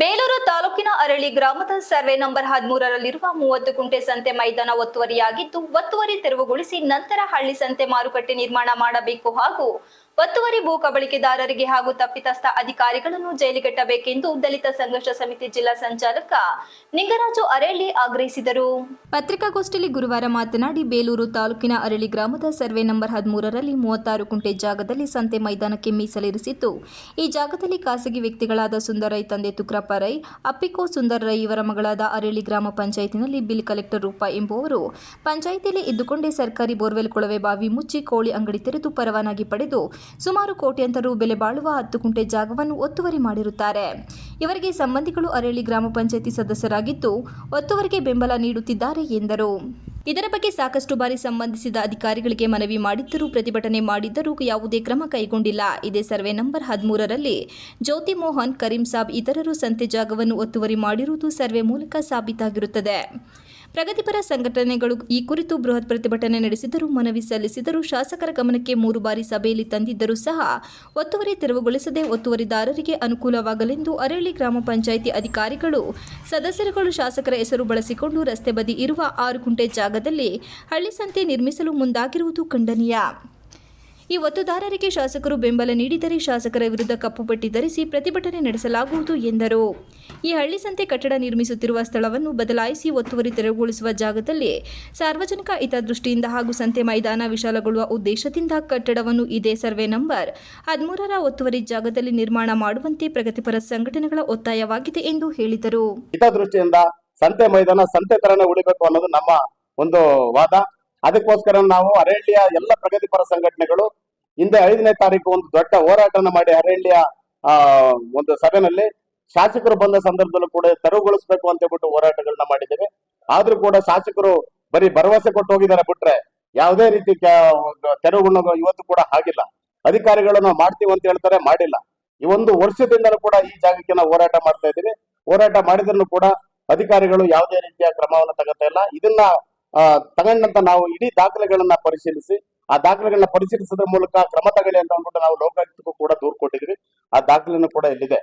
ಬೇಲೂರು ತಾಲೂಕಿನ ಅರಳಿ ಗ್ರಾಮದ ಸರ್ವೆ ನಂಬರ್ ಹದಿಮೂರರಲ್ಲಿರುವ ಮೂವತ್ತು ಗುಂಟೆ ಸಂತೆ ಮೈದಾನ ಒತ್ತುವರಿಯಾಗಿದ್ದು, ಒತ್ತುವರಿ ತೆರವುಗೊಳಿಸಿ ನಂತರ ಹಳ್ಳಿ ಸಂತೆ ಮಾರುಕಟ್ಟೆ ನಿರ್ಮಾಣ ಮಾಡಬೇಕು ಹಾಗೂ ಒತ್ತುವರಿ ಭೂ ಕಬಳಿಕೆದಾರರಿಗೆ ಹಾಗೂ ತಪ್ಪಿತಸ್ಥ ಅಧಿಕಾರಿಗಳನ್ನು ಜೈಲಿಗಟ್ಟಬೇಕೆಂದು ದಲಿತ ಸಂಘರ್ಷ ಸಮಿತಿ ಜಿಲ್ಲಾ ಸಂಚಾಲಕ ನಿಂಗರಾಜು ಅರಳಿ ಆಗ್ರಹಿಸಿದರು. ಪತ್ರಿಕಾಗೋಷ್ಠಿಯಲ್ಲಿ ಗುರುವಾರ ಮಾತನಾಡಿ ಬೇಲೂರು ತಾಲೂಕಿನ ಅರಳಿ ಗ್ರಾಮದ ಸರ್ವೆ ನಂಬರ್ ಹದಿಮೂರರಲ್ಲಿ ಮೂವತ್ತಾರು ಕುಂಟೆ ಜಾಗದಲ್ಲಿ ಸಂತೆ ಮೈದಾನಕ್ಕೆ ಮೀಸಲಿರಿಸಿದ್ದು ಈ ಜಾಗದಲ್ಲಿ ಖಾಸಗಿ ವ್ಯಕ್ತಿಗಳಾದ ಸುಂದರೈ ತಂದೆ ತುಕ್ರಪ್ಪ ರೈ, ಅಪ್ಪಿಕೋ ಸುಂದರ ರೈ ಇವರ ಮಗಳಾದ ಅರಳಿ ಗ್ರಾಮ ಪಂಚಾಯತಿನಲ್ಲಿ ಬಿಲ್ ಕಲೆಕ್ಟರ್ ರೂಪ ಎಂಬುವರು ಪಂಚಾಯಿತಿಯಲ್ಲಿ ಇದ್ದುಕೊಂಡೇ ಸರ್ಕಾರಿ ಬೋರ್ವೆಲ್ ಕೊಳವೆ ಬಾವಿ ಮುಚ್ಚಿ ಕೋಳಿ ಅಂಗಡಿ ತೆರೆದು ಪರವಾನಗಿ ಪಡೆದು ಸುಮಾರು ಕೋಟ್ಯಂತರ ಬೆಲೆ ಬಾಳುವ ಹತ್ತು ಕುಂಟೆ ಜಾಗವನ್ನು ಒತ್ತುವರಿ ಮಾಡಿರುತ್ತಾರೆ. ಇವರಿಗೆ ಸಂಬಂಧಿಗಳು ಅರಳಿ ಗ್ರಾಮ ಪಂಚಾಯಿತಿ ಸದಸ್ಯರಾಗಿದ್ದು, ಒತ್ತುವರಿಗೆ ಬೆಂಬಲ ನೀಡುತ್ತಿದ್ದಾರೆ ಎಂದರು. ಇದರ ಬಗ್ಗೆ ಸಾಕಷ್ಟು ಬಾರಿ ಸಂಬಂಧಿಸಿದ ಅಧಿಕಾರಿಗಳಿಗೆ ಮನವಿ ಮಾಡಿದ್ದರೂ ಪ್ರತಿಭಟನೆ ಮಾಡಿದ್ದರೂ ಯಾವುದೇ ಕ್ರಮ ಕೈಗೊಂಡಿಲ್ಲ. ಇದೇ ಸರ್ವೆ ನಂಬರ್ ಹದಿಮೂರರಲ್ಲಿ, ಜ್ಯೋತಿ ಮೋಹನ್, ಕರೀಂ ಸಾಬ್ ಇತರರು ಸಂತೆ ಜಾಗವನ್ನು ಒತ್ತುವರಿ ಮಾಡಿರುವುದು ಸರ್ವೆ ಮೂಲಕ ಸಾಬೀತಾಗಿರುತ್ತದೆ. ಪ್ರಗತಿಪರ ಸಂಘಟನೆಗಳು ಈ ಕುರಿತು ಬೃಹತ್ ಪ್ರತಿಭಟನೆ ನಡೆಸಿದರು ಮನವಿ ಸಲ್ಲಿಸಿದರು ಶಾಸಕರ ಗಮನಕ್ಕೆ ಮೂರು ಬಾರಿ ಸಭೆಯಲ್ಲಿ ತಂದಿದ್ದರೂ ಸಹ ಒತ್ತುವರಿ ತೆರವುಗೊಳಿಸದೆ ಒತ್ತುವರಿದಾರರಿಗೆ ಅನುಕೂಲವಾಗಲೆಂದು ಅರಳಿ ಗ್ರಾಮ ಪಂಚಾಯಿತಿ ಅಧಿಕಾರಿಗಳು, ಸದಸ್ಯರುಗಳು ಶಾಸಕರ ಹೆಸರು ಬಳಸಿಕೊಂಡು ರಸ್ತೆ ಬದಿ ಇರುವ ಆರು ಗುಂಟೆ ಜಾಗದಲ್ಲಿ ಹಳ್ಳಿ ಸಂತೆ ನಿರ್ಮಿಸಲು ಮುಂದಾಗಿರುವುದು ಖಂಡನೀಯ. ಈ ಒತ್ತುದಾರರಿಗೆ ಶಾಸಕರು ಬೆಂಬಲ ನೀಡಿದರೆ ಶಾಸಕರ ವಿರುದ್ಧ ಕಪ್ಪು ಪಟ್ಟಿ ಧರಿಸಿ ಪ್ರತಿಭಟನೆ ನಡೆಸಲಾಗುವುದು ಎಂದರು. ಈ ಹಳ್ಳಿ ಸಂತೆ ಕಟ್ಟಡ ನಿರ್ಮಿಸುತ್ತಿರುವ ಸ್ಥಳವನ್ನು ಬದಲಾಯಿಸಿ ಒತ್ತುವರಿ ತೆರವುಗೊಳಿಸುವ ಜಾಗದಲ್ಲಿ ಸಾರ್ವಜನಿಕ ಹಿತದೃಷ್ಟಿಯಿಂದ ಹಾಗೂ ಸಂತೆ ಮೈದಾನ ವಿಶಾಲಗೊಳ್ಳುವ ಉದ್ದೇಶದಿಂದ ಕಟ್ಟಡವನ್ನು ಇದೇ ಸರ್ವೆ ನಂಬರ್ ಹದಿಮೂರರ ಒತ್ತುವರಿ ಜಾಗದಲ್ಲಿ ನಿರ್ಮಾಣ ಮಾಡುವಂತೆ ಪ್ರಗತಿಪರ ಸಂಘಟನೆಗಳ ಒತ್ತಾಯವಾಗಿದೆ ಎಂದು ಹೇಳಿದರು. ಹಿತದೃಷ್ಟಿಯಿಂದ ಸಂತೆ ಮೈದಾನ, ಸಂತೆ ತರನೇ ಉಳಿಬೇಕು ಅನ್ನೋದು ನಮ್ಮ ಒಂದು ವಾದ. ಅದಕ್ಕೋಸ್ಕರ ನಾವು ಅರಣ್ಯ ಎಲ್ಲ ಪ್ರಗತಿಪರ ಸಂಘಟನೆಗಳು ಹಿಂದೆ ಐದನೇ ತಾರೀಕು ಒಂದು ದೊಡ್ಡ ಹೋರಾಟನ ಮಾಡಿ ಅರಣ್ಯ ಒಂದು ಸಭೆನಲ್ಲಿ ಶಾಸಕರು ಬಂದ ಸಂದರ್ಭದಲ್ಲೂ ಕೂಡ ತೆರವುಗೊಳಿಸಬೇಕು ಅಂತ ಹೇಳ್ಬಿಟ್ಟು ಹೋರಾಟಗಳನ್ನ ಮಾಡಿದ್ದೇವೆ. ಆದ್ರೂ ಕೂಡ ಶಾಸಕರು ಬರೀ ಭರವಸೆ ಕೊಟ್ಟು ಹೋಗಿದ್ದಾರೆ ಬಿಟ್ರೆ ಯಾವುದೇ ರೀತಿ ತೆರವುಗಳನ್ನ ಇವತ್ತು ಕೂಡ ಆಗಿಲ್ಲ. ಅಧಿಕಾರಿಗಳು ನಾವು ಮಾಡ್ತೀವಿ ಅಂತ ಹೇಳ್ತಾರೆ, ಮಾಡಿಲ್ಲ. ಈ ಒಂದು ವರ್ಷದಿಂದಲೂ ಕೂಡ ಈ ಜಾಗಕ್ಕೆ ನಾವು ಹೋರಾಟ ಮಾಡ್ತಾ ಇದ್ದೀವಿ. ಹೋರಾಟ ಮಾಡಿದ್ರು ಕೂಡ ಅಧಿಕಾರಿಗಳು ಯಾವುದೇ ರೀತಿಯ ಕ್ರಮವನ್ನು ತಗೋತಾ ಇಲ್ಲ. ಇದನ್ನ ತಗೊಂಡಂತ ನಾವು ಇಡೀ ದಾಖಲೆಗಳನ್ನ ಪರಿಶೀಲಿಸಿ, ಆ ದಾಖಲೆಗಳನ್ನ ಪರಿಶೀಲಿಸೋದ್ರ ಮೂಲಕ ಕ್ರಮ ತಗೊಳ್ಳಿ ಅಂತ ಅಂದ್ಬಿಟ್ಟು ನಾವು ಲೋಕಾಯುಕ್ತಕ್ಕೂ ಕೂಡ ದೂರು ಕೊಟ್ಟಿದ್ವಿ. ಆ ದಾಖಲೆನೂ ಕೂಡ ಇಲ್ಲಿದೆ.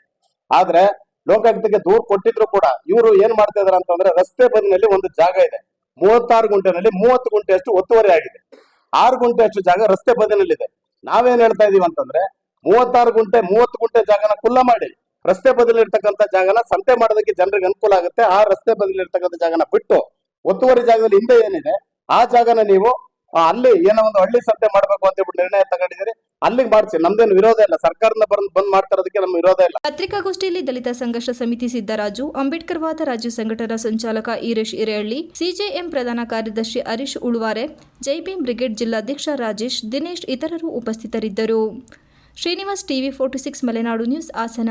ಆದ್ರೆ ಲೋಕಾಯುಕ್ತಕ್ಕೆ ದೂರು ಕೊಟ್ಟಿದ್ರು ಕೂಡ ಇವರು ಏನ್ ಮಾಡ್ತಾ ಇದಾರೆ ಅಂತಂದ್ರೆ ರಸ್ತೆ ಬದಿನಲ್ಲಿ ಒಂದು ಜಾಗ ಇದೆ. ಮೂವತ್ತಾರು ಗುಂಟೆನಲ್ಲಿ ಮೂವತ್ತು ಗುಂಟೆ ಅಷ್ಟು ಒತ್ತುವರಿ ಆಗಿದೆ. ಆರು ಗುಂಟೆ ಅಷ್ಟು ಜಾಗ ರಸ್ತೆ ಬದಿನಲ್ಲಿದೆ ನಾವೇನ್ ಹೇಳ್ತಾ ಇದೀವಿ ಅಂತಂದ್ರೆ ಮೂವತ್ತಾರು ಗುಂಟೆ, ಮೂವತ್ತು ಗುಂಟೆ ಜಾಗನ ಕುಲ್ಲ ಮಾಡಿ. ರಸ್ತೆ ಬದಲಿರ್ತಕ್ಕಂಥ ಜಾಗನ ಸಂತೆ ಮಾಡೋದಕ್ಕೆ ಜನರಿಗೆ ಅನುಕೂಲ ಆಗುತ್ತೆ. ಆ ರಸ್ತೆ ಬದಲಿರ್ತಕ್ಕಂಥ ಜಾಗನ ಬಿಟ್ಟು ಒತ್ತುವರಿ ಜಾಗದಲ್ಲಿ ಹಿಂದೆ ಏನಿದೆ, ಆ ಜಾಗನ ನೀವು ಅಲ್ಲಿ ಏನೋ ಒಂದು ಹಳ್ಳಿ ಸಂತೆ ಮಾಡ್ಬೇಕು ಅಂತ ಹೇಳ್ಬಿಟ್ಟು ನಿರ್ಣಯ ತಗೊಂಡಿದ್ದೀರಿ. ಅಲ್ಲಿಗೆ ಮಾಡಿಸಿ. ನಮ್ದೇನು ವಿರೋಧ ಇಲ್ಲ. ಸರ್ಕಾರದಿಂದ ಬಂದ್ ಬಂದ್ ಮಾಡ್ತಾ ಇರೋದಕ್ಕೆ ನಮ್ಮ ವಿರೋಧ ಇಲ್ಲ. ಪತ್ರಿಕಾಗೋಷ್ಠಿಯಲ್ಲಿ ದಲಿತ ಸಂಘರ್ಷ ಸಮಿತಿ ಸಿದ್ದರಾಜು, ಅಂಬೇಡ್ಕರ್ ವಾದ ರಾಜ್ಯ ಸಂಘಟನಾ ಸಂಚಾಲಕ ಈರೇಶ್ ಹಿರೇಹಳ್ಳಿ, ಸಿಜೆಎಂ ಪ್ರಧಾನ ಕಾರ್ಯದರ್ಶಿ ಹರೀಶ್ ಉಳ್ವಾರೆ, ಜೈಬಿಎಂ ಬ್ರಿಗೇಡ್ ಜಿಲ್ಲಾಧ್ಯಕ್ಷ ರಾಜೇಶ್, ದಿನೇಶ್ ಇತರರು ಉಪಸ್ಥಿತರಿದ್ದರು. Srinivas TV forty six Malenadu news Hassan.